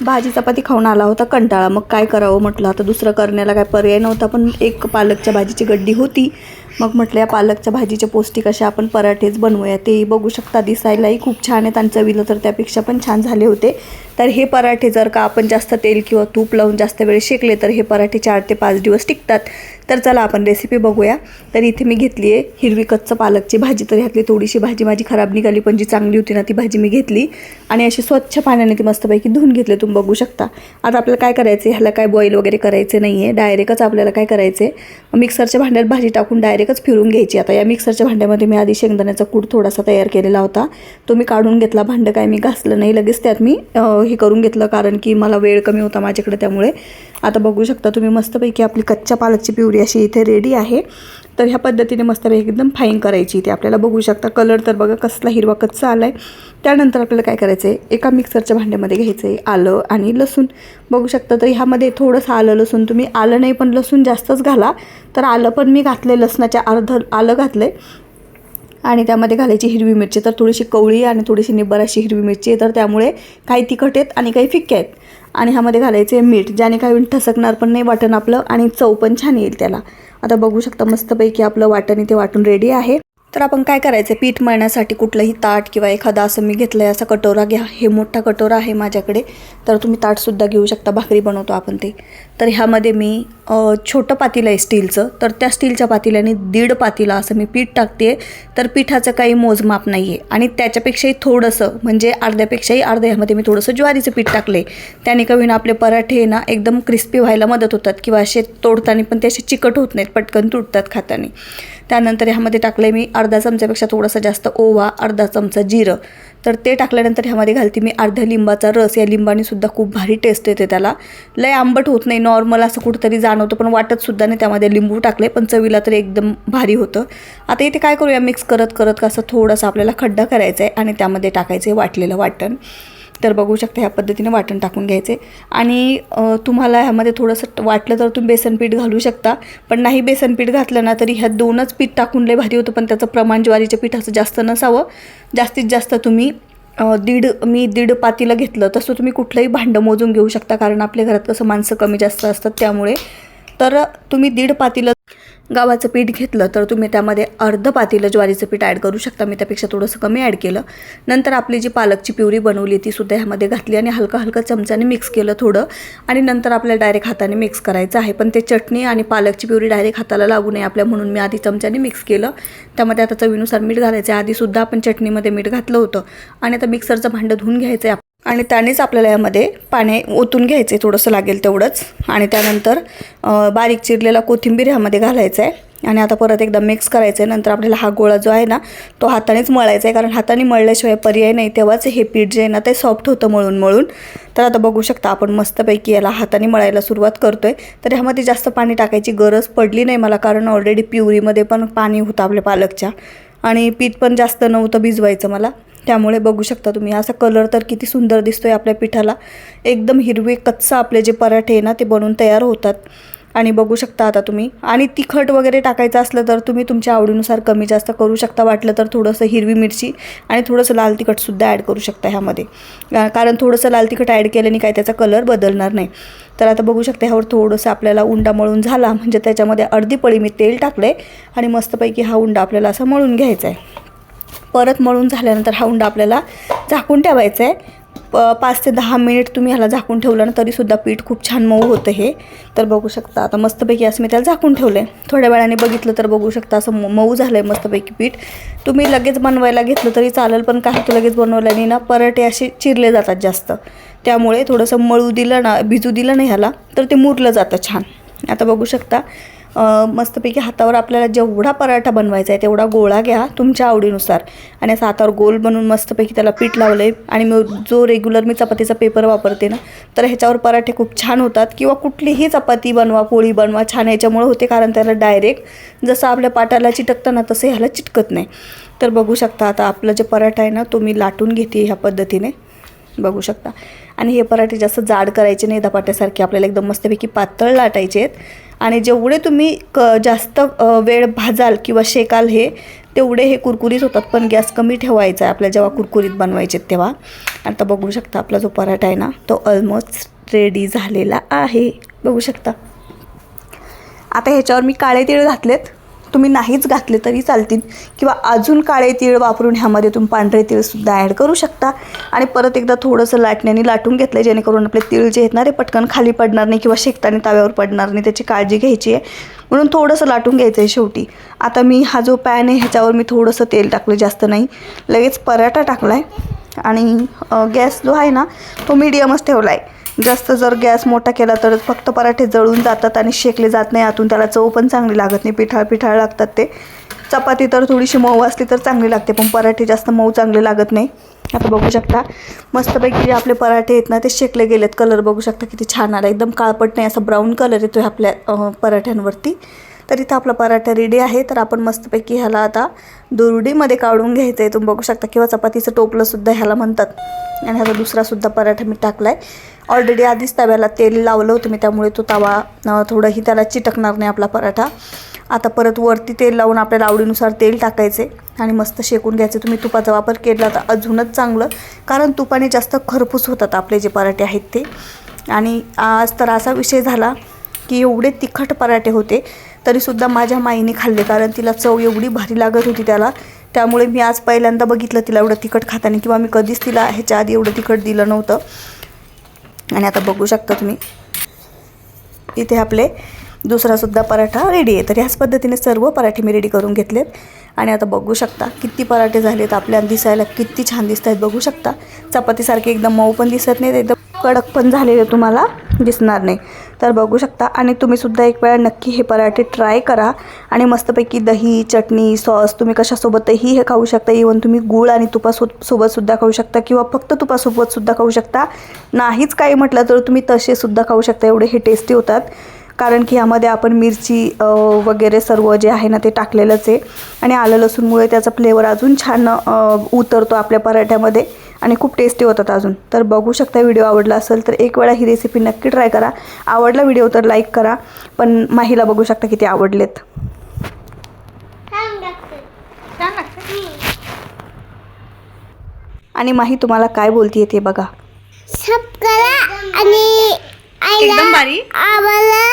भाजी चपाती खाऊन आला होता कंटाळा. मग काय करावं म्हटलं? आता दुसरं करण्याला काय पर्याय नव्हता पण एक पालकच्या भाजीची गड्डी होती. मग म्हटलं या पालकच्या भाजीचे पौष्टिक असे आपण पराठेच बनवूया. तेही बघू शकता दिसायलाही खूप छान आहेत आणि चवीला तर त्यापेक्षा पण छान झाले होते. तर हे पराठे जर का आपण जास्त तेल किंवा तूप लावून जास्त वेळ शेकले तर हे पराठे चार ते पाच दिवस टिकतात. तर चला आपण रेसिपी बघूया. तर इथे मी घेतली आहे हिरवी कच्चं पालकची भाजी. तर ह्यातली थोडीशी भाजी माझी खराब निघाली पण जी चांगली होती ना ती भाजी मी घेतली. आणि अशी स्वच्छ पाण्याने ती मस्तपैकी धुवून घेतले. तुम्ही बघू शकता. आता आपल्याला काय करायचं आहे ह्याला काय बॉईल वगैरे करायचे नाही आहे डायरेक्टच आपल्याला काय करायचं आहे मिक्सरच्या भांड्यात भाजी टाकून डायरेक्टच फिरून घ्यायची. आता या मिक्सरच्या भांड्यामध्ये मी आधी शेंगदाण्याचा कूड थोडासा तयार केलेला होता. तो मी काढून घेतला. भांडं काय मी घासलं नाही. लगेच त्यात मी हे करून घेतलं कारण की मला वेळ कमी होता माझ्याकडे त्यामुळे. आता बघू शकता तुम्ही मस्तपैकी आपली कच्च्या पालकची पिवरी अशी इथे रेडी आहे. तर ह्या पद्धतीने मस्तपैकी एकदम फाईन करायची इथे. आपल्याला बघू शकता कलर तर बघा कसला हिरवा कच्चा आला आहे त्यानंतर आपल्याला काय करायचं आहे एका मिक्सरच्या भांड्यामध्ये घ्यायचं आहे आलं आणि लसूण. बघू शकता तर ह्यामध्ये थोडंसं आलं लसूण तुम्ही आलं नाही पण लसूण जास्तच घाला. तर आलं पण मी घातले लसणाच्या अर्ध आलं घातले आणि त्यामध्ये घालायची हिरवी मिरची. तर थोडीशी कवळी आणि थोडीशी निब्बर अशी हिरवी मिरची तर त्यामुळे काही तिखट आहेत आणि काही फिक्के आहेत. आणि ह्यामध्ये घालायचे मीठ ज्याने काही ठसकणार पण नाही वाटण आपलं आणि चव पण छान येईल त्याला. आता बघू शकता मस्तपैकी आपलं वाटण इथे वाटून रेडी आहे. तर आपण काय करायचं? पीठ मळण्यासाठी कुठलंही ताट किंवा एखादा असं मी घेतलं आहे असा कटोरा घ्या. हे मोठा कटोरा आहे माझ्याकडे. तर तुम्ही ताटसुद्धा घेऊ शकता. भाकरी बनवतो आपण ते. तर ह्यामध्ये मी छोटं पातीलं आहे स्टीलचं. तर त्या स्टीलच्या पातील्याने दीड पातीला असं मी पीठ टाकते तर पिठाचं काही मोजमाप नाही आहे आणि त्याच्यापेक्षाही थोडंसं म्हणजे अर्ध्यापेक्षाही अर्ध्या ह्यामध्ये मी थोडंसं ज्वारीचं पीठ टाकले त्याने का होईना आपले पराठे ना एकदम क्रिस्पी व्हायला मदत होतात. किंवा असे तोडताना पण ते असे चिकट होत नाहीत पटकन तुटतात खाताना. त्यानंतर ह्यामध्ये टाकले मी अर्धा चमच्यापेक्षा थोडासा जास्त ओवा अर्धा चमचा जिरं. तर ते टाकल्यानंतर ह्यामध्ये घालते मी अर्ध्या लिंबाचा रस. या लिंबानेसुद्धा खूप भारी टेस्ट येते त्याला. लय आंबट होत नाही नॉर्मल असं कुठंतरी जाणवतं पण वाटतसुद्धा नाही. त्यामध्ये लिंबू टाकले पण चवीला तर एकदम भारी होतं. आता इथे काय करूया मिक्स करत करत कसं थोडंसं आपल्याला खड्डा करायचा आहे आणि त्यामध्ये टाकायचं आहे वाटलेलं वाटण. तर बघू शकता ह्या पद्धतीने वाटण टाकून घ्यायचे. आणि तुम्हाला ह्यामध्ये थोडंसं वाटलं तर तुम्ही बेसन पीठ घालू शकता. पण नाही बेसन पीठ घातलं ना तरी ह्या दोनच पीठ टाकून लय भारी होतं पण त्याचं प्रमाण ज्वारीच्या पिठाचं जास्त नसावं. जास्तीत जास्त तुम्ही दीड मी दीड पातीला घेतलं तसं तुम्ही कुठलंही भांडं मोजून घेऊ शकता कारण आपल्या घरात कसं माणसं कमी जास्त असतात त्यामुळे. तर तुम्ही दीड पातीला गव्हाचं पीठ घेतलं तर तुम्ही त्यामध्ये अर्ध पातीलं ज्वारीचं पीठ ॲड करू शकता. मी त्यापेक्षा थोडंसं कमी ॲड केलं. नंतर आपली जी पालकची प्युरी बनवली ती सुद्धा ह्यामध्ये घातली आणि हलका हलका चमच्याने मिक्स केलं थोडं. आणि नंतर आपल्याला डायरेक्ट हाताने मिक्स करायचं आहे. पण ते चटणी आणि पालकची प्युरी डायरेक्ट हाताला लागू नये आपल्या म्हणून मी आधी चमच्याने मिक्स केलं. त्यामध्ये आता चवीनुसार मीठ घालायचं आहे. आधीसुद्धा आपण चटणीमध्ये मीठ घातलं होतं. आणि आता मिक्सरचं भांडं धुवून घ्यायचं आहे आणि त्यानेच आपल्याला यामध्ये पाणी ओतून घ्यायचे थोडंसं लागेल तेवढंच. आणि त्यानंतर बारीक चिरलेला कोथिंबीर ह्यामध्ये घालायचा आहे आणि आता परत एकदा मिक्स करायचं आहे नंतर आपल्याला हा गोळा जो आहे ना तो हातानेच मळायचा आहे कारण हाताने मळल्याशिवाय पर्याय नाही. तेव्हाच हे पीठ जे आहे ना ते सॉफ्ट होतं मळून मळून. तर आता बघू शकता आपण मस्तपैकी याला हाताने मळायला सुरुवात करतो आहे तर ह्यामध्ये जास्त पाणी टाकायची गरज पडली नाही मला कारण ऑलरेडी प्युरीमध्ये पण पाणी होतं आपल्या पालकच्या. आणि पीठ पण जास्त नव्हतं भिजवायचं मला. त्यामुळे बघू शकता तुम्ही. असा कलर तर किती सुंदर दिसतोय आपल्या पिठाला. एकदम हिरवे कच्चा आपले जे पराठे आहे ना ते बनून तयार होतात. आणि बघू शकता आता तुम्ही. आणि तिखट वगैरे टाकायचं असलं तर तुम्ही तुमच्या आवडीनुसार कमी जास्त करू शकता. वाटलं तर थोडंसं हिरवी मिरची आणि थोडंसं लाल तिखटसुद्धा ॲड करू शकता ह्यामध्ये. कारण थोडंसं लाल तिखट ॲड केल्याने काय त्याचा कलर बदलणार नाही. तर आता बघू शकता ह्यावर थोडंसं आपल्याला उंडा मळून झाला. म्हणजे त्याच्यामध्ये अर्धी पळी मी तेल टाकले आणि मस्तपैकी हा उंडा आपल्याला असा मळून घ्यायचा आहे. परत मळून झाल्यानंतर हा उंडा आपल्याला झाकून ठेवायचा आहे. प पाच ते दहा मिनिट तुम्ही ह्याला झाकून ठेवलं ना तरीसुद्धा पीठ खूप छान मऊ होतं हे. तर बघू शकता आता मस्तपैकी असं मी त्याला झाकून ठेवलं आहे थोड्या वेळाने बघितलं तर बघू शकता असं मऊ झालं आहे मस्तपैकी पीठ. तुम्ही लगेच बनवायला घेतलं तरी चालेल पण काय तर लगेच बनवल्याने ना पराठे असे चिरले जातात जास्त. त्यामुळे थोडंसं मळू दिलं ना भिजू दिलं ना ह्याला तर ते मुरलं जातं छान. आता बघू शकता मस्तपैकी हातावर आपल्याला जेवढा पराठा बनवायचा आहे तेवढा गोळा घ्या तुमच्या आवडीनुसार. आणि असं हातावर गोल बनवून मस्तपैकी त्याला पीठ लावलं आहे आणि मग जो रेग्युलर मी चपातीचा पेपर वापरते ना तर ह्याच्यावर पराठे खूप छान होतात. किंवा कुठलीही चपाती बनवा पोळी बनवा छान याच्यामुळे होते कारण त्याला डायरेक्ट जसं आपल्या पाटाला चिटकतं ना तसं ह्याला चिटकत नाही. तर बघू शकता आता आपलं जे पराठा आहे ना तो मी लाटून घेते ह्या पद्धतीने. बघू शकता. आणि हे पराठे जास्त जाड करायचे नाही धपाट्यासारखे. आपल्याला एकदम मस्तपैकी पातळ लाटायचे आहेत. आणि जेवढे तुम्ही क जास्त वेळ भाजाल किंवा शेकाल हे तेवढे हे कुरकुरीत होतात. पण गॅस कमी ठेवायचा आहे आपल्या जेव्हा कुरकुरीत बनवायचे तेव्हा. आता बघू शकता आपला जो पराठा आहे ना तो ऑलमोस्ट रेडी झालेला आहे. बघू शकता. आता ह्याच्यावर मी काळे तीळ घातलेत. तुम्ही नाहीच घातले तरी चालतील. किंवा अजून काळे तीळ वापरून ह्यामध्ये तुम्ही पांढरे तीळसुद्धा ॲड करू शकता. आणि परत एकदा थोडंसं लाटण्याने लाटून घेतलं जेणेकरून आपले तीळ जे आहेत ना ते पटकन खाली पडणार नाही किंवा शेकताना तव्यावर पडणार नाही त्याची काळजी घ्यायची आहे. म्हणून थोडंसं लाटून घ्यायचं आहे शेवटी. आता मी हा जो पॅन आहे ह्याच्यावर मी थोडंसं तेल टाकलं जास्त नाही. लगेच पराठा टाकला आहे आणि गॅस जो आहे ना तो मीडियमच ठेवला आहे जास्त जर गॅस मोठा केला तर फक्त पराठे जळून जातात आणि शेकले जात नाही. आतून त्याला चव पण चांगली लागत नाही. पिठाळ पिठाळ लागतात ते. चपाती तर थोडीशी मऊ असली तर चांगली लागते पण पराठे जास्त मऊ चांगले लागत नाही. आता बघू शकता मस्तपैकी जे आपले पराठे आहेत ना ते शेकले गेलेत. कलर बघू शकता किती छान आला. एकदम काळपट नाही असा ब्राऊन कलर येतो आपल्या पराठ्यांवरती. तर इथं आपला पराठा रेडी आहे. तर आपण मस्तपैकी ह्याला आता दुरडीमध्ये काढून घ्यायचं आहे तुम्ही बघू शकता किंवा चपातीचं टोपलंसुद्धा ह्याला म्हणतात. आणि ह्याचा दुसरासुद्धा पराठा मी टाकला आहे ऑलरेडी आधीच तव्याला तेल लावलं होतं मी त्यामुळे तो तवा थोडंही त्याला चिटकणार नाही आपला पराठा. आता परत वरती तेल लावून आपल्याला आवडीनुसार तेल टाकायचे आणि मस्त शेकून घ्यायचे तुम्ही तुपाचा वापर केला तर अजूनच चांगलं. कारण तुपाने जास्त खरपूस होतात आपले जे पराठे आहेत ते. आणि आज तर असा विषय झाला की एवढे तिखट पराठे होते. तरीसुद्धा माझ्या माईने खाल्ले कारण तिला चव एवढी भारी लागत होती त्याला. त्यामुळे मी आज पहिल्यांदा बघितलं तिला एवढं तिखट खाताना किंवा मी कधीच तिला ह्याच्या आधी एवढं तिखट दिलं नव्हतं. आणि आता बघू शकता तुम्ही. इथे आपले दुसरासुद्धा पराठा रेडी आहे. तर ह्याच पद्धतीने सर्व पराठे मी रेडी करून घेतलेत आणि आता बघू शकता किती पराठे झालेत आपल्या दिसायला किती छान दिसत आहेत बघू शकता चपातीसारखे एकदम मऊ पण दिसत नाहीत. एकदम कडक पण झालेले तुम्हाला. दिसणार नाही. तर बघू शकता. आणि तुम्हीसुद्धा एक वेळा नक्की हे पराठे ट्राय करा. आणि मस्तपैकी दही चटणी सॉस तुम्ही कशासोबतही हे खाऊ शकता. इवन तुम्ही गूळ आणि तुपासो सोबतसुद्धा खाऊ शकता किंवा फक्त तुपासोबतसुद्धा खाऊ शकता. नाहीच काही म्हटलं तर तुम्ही तसेसुद्धा खाऊ शकता. एवढे हे टेस्टी होतात. कारण की यामध्ये आपण मिरची वगैरे सर्व जे आहे ना ते टाकलेलंच आहे. आणि आलं लसूणमुळे त्याचा फ्लेवर अजून छान उतरतो आपल्या पराठ्यामध्ये आणि खूप टेस्टी होतात अजून. तर बघू शकता व्हिडिओ आवडला असेल तर एक वेळा ही रेसिपी नक्की ट्राय करा. आवडला व्हिडिओ तर लाईक करा पण माहीला बघू शकता किती आवडलेत. आणि माही तुम्हाला काय बोलतीये ते बघा. आणि एकदम बारीक आम्हाला